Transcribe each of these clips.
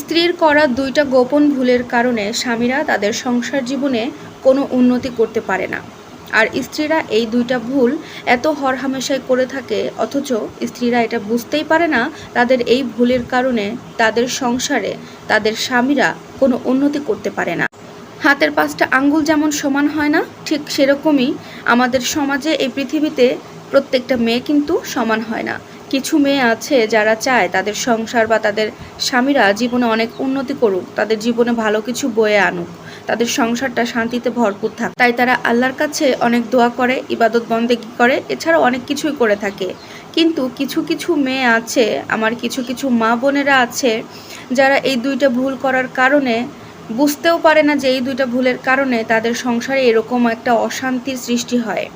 স্ত্রীর করা দুইটা গোপন ভুলের কারণে স্বামীরা তাদের সংসার জীবনে কোনো উন্নতি করতে পারে না। আর স্ত্রীরা এই দুইটা ভুল এত হরহামেশাই করে থাকে, অথচ স্ত্রীরা এটা বুঝতেই পারে না তাদের এই ভুলের কারণে তাদের সংসারে তাদের স্বামীরা কোনো উন্নতি করতে পারে না। হাতের পাঁচটা আঙ্গুল যেমন সমান হয় না, ঠিক সেরকমই আমাদের সমাজে এই পৃথিবীতে প্রত্যেকটা মেয়ে কিন্তু সমান হয় না। কিছু মেয়ে আছে যারা চায় তাদের সংসার বা তাদের স্বামীরা জীবনে অনেক উন্নতি করুক, তাদের জীবনে ভালো কিছু বয়ে আনুক, তাদের সংসারটা শান্তিতে ভরপুর থাক। তাই তারা আল্লাহর কাছে অনেক দোয়া করে, ইবাদত বন্দেগি করে, এছাড়াও অনেক কিছুই করে থাকে। কিন্তু কিছু কিছু মেয়ে আছে, আমার কিছু কিছু মা বোনেরা আছে, যারা এই দুইটা ভুল করার কারণে বুঝতেও পারে না যে এই দুইটা ভুলের কারণে তাদের সংসারে এরকম একটা অশান্তির সৃষ্টি হয়।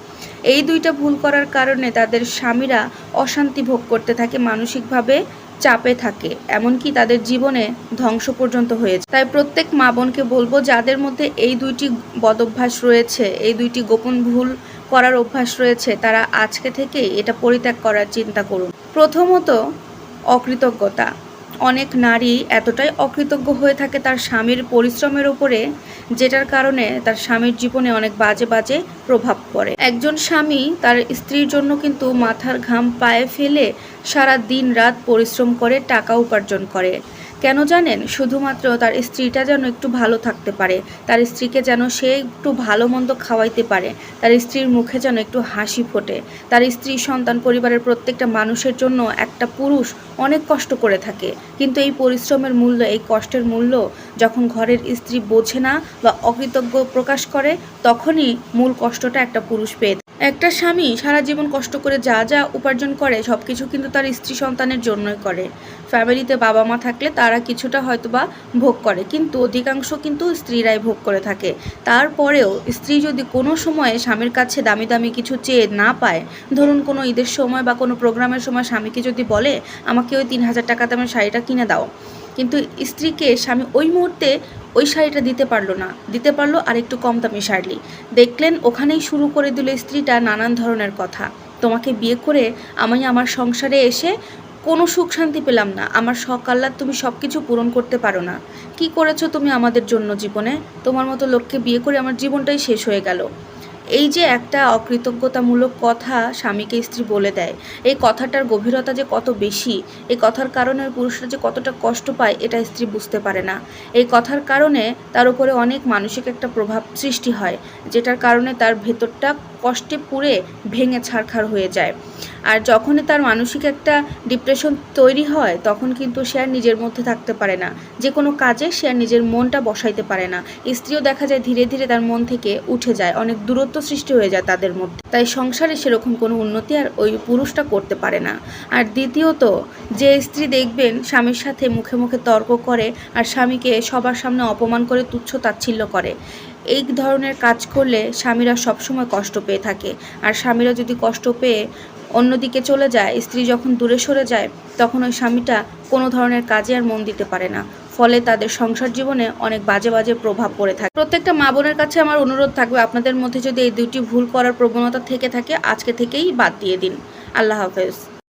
এই দুইটা ভুল করার কারণে তাদের স্বামীরা অশান্তি ভোগ করতে থাকে, মানসিকভাবে চাপে থাকে। এমনকি তাদের জীবনে ধ্বংস পর্যন্ত হয়েছে। তাই প্রত্যেক মা বোনকে বলব, যাদের মধ্যে এই দুইটি বদভ্যাস রয়েছে, এই দুইটি গোপন ভুল করার অভ্যাস রয়েছে, তারা আজকে থেকেই এটা পরিত্যাগ করার চিন্তা করুন। প্রথমত, অকৃতজ্ঞতা। অনেক নারী এতটাই অকৃতজ্ঞ হয়ে থাকে তার স্বামীর পরিশ্রমের উপরে, যেটার কারণে তার স্বামীর জীবনে অনেক বাজে বাজে প্রভাব পড়ে। একজন স্বামী তার স্ত্রীর জন্য কিন্তু মাথার ঘাম পায়ে ফেলে সারা দিন রাত পরিশ্রম করে টাকা উপার্জন করে। কেন জানেন? শুধুমাত্র তার স্ত্রীটা যেন একটু ভালো থাকতে পারে, তার স্ত্রীকে যেন সে একটু ভালো মন্দ খাওয়াইতে পারে, তার স্ত্রীর মুখে যেন একটু হাসি ফোটে, তার স্ত্রী, সন্তান, পরিবারের প্রত্যেকটা মানুষের জন্য একটা পুরুষ অনেক কষ্ট করে থাকে। কিন্তু এই পরিশ্রমের মূল্য, এই কষ্টের মূল্য যখন ঘরের স্ত্রী বোঝে না বা অকৃতজ্ঞ প্রকাশ করে, তখনই মূল কষ্টটা একটা পুরুষ পেয়ে একটা স্বামী সারা জীবন কষ্ট করে যা যা উপার্জন করে সব কিছু কিন্তু তার স্ত্রী সন্তানের জন্যই করে। ফ্যামিলিতে বাবা মা থাকলে তারা কিছুটা হয়তোবা ভোগ করে। কিন্তু অধিকাংশ কিন্তু স্ত্রীরাই ভোগ করে থাকে। তারপরেও স্ত্রী যদি কোনো সময়ে স্বামীর কাছে দামি দামি কিছু চেয়ে না পায়, ধরুন কোনো ঈদের সময় বা কোনো প্রোগ্রামের সময় স্বামীকে যদি বলে, আমাকে ওই তিন হাজার টাকা দামের শাড়িটা কিনে দাও। কিন্তু স্ত্রীকে স্বামী ওই মুহূর্তে ওই শাড়িটা দিতে পারল না। দিতে পারল আর একটু কম দামি শাড়ি। দেখলেন ওখানেই শুরু করে দিল স্ত্রীটা নানান ধরনের কথা। তোমাকে বিয়ে করে আমি আমার সংসারে এসে কোনো সুখ শান্তি পেলাম না। আমার আহ্লাদ তুমি সব কিছু পূরণ করতে পারো না। কি করেছ তুমি আমাদের জন্য জীবনে? তোমার মতো লোককে বিয়ে করে আমার জীবনটাই শেষ হয়ে গেল। এই যে একটা অকৃতজ্ঞতামূলক কথা স্বামীকে স্ত্রী বলে দেয়, এই কথাটার গভীরতা যে কত বেশি, এই কথার কারণে ওই পুরুষরা যে কতটা কষ্ট পায়, এটা স্ত্রী বুঝতে পারে না। এই কথার কারণে তার উপরে অনেক মানসিক একটা প্রভাব সৃষ্টি হয়, যেটার কারণে তার ভেতরটা কষ্টে পুড়ে ভেঙে ছারখার হয়ে যায়। আর যখনই তার মানসিক একটা ডিপ্রেশন তৈরি হয়, তখন কিন্তু সে আর নিজের মধ্যে থাকতে পারে না। যে কোনো কাজে সে আর নিজের মনটা বসাইতে পারে না। স্ত্রীও দেখা যায় ধীরে ধীরে তার মন থেকে উঠে যায়, অনেক দূরত্ব সৃষ্টি হয়ে যায় তাদের মধ্যে। তাই সংসারে সেরকম কোনো উন্নতি আর ওই পুরুষটা করতে পারে না। আর দ্বিতীয়ত, যে স্ত্রী দেখবেন স্বামীর সাথে মুখে মুখে তর্ক করে আর স্বামীকে সবার সামনে অপমান করে তুচ্ছ তাচ্ছিল্য করে, এই ধরনের কাজ করলে স্বামীরা সবসময় কষ্ট পেয়ে থাকে। আর স্বামীরা যদি কষ্ট পেয়ে অন্যদিকে চলে যায়, স্ত্রী যখন দূরে সরে যায়, তখন ওই স্বামীটা কোনো ধরনের কাজে আর মন দিতে পারে না। ফলে তাদের সংসার জীবনে অনেক বাজে বাজে প্রভাব পড়ে থাকে। প্রত্যেকটা মা বোনের কাছে আমার অনুরোধ থাকবে, আপনাদের মধ্যে যদি এই দুটি ভুল করার প্রবণতা থেকে থাকে, আজকে থেকেই বাদ দিয়ে দিন। আল্লাহ হাফেজ।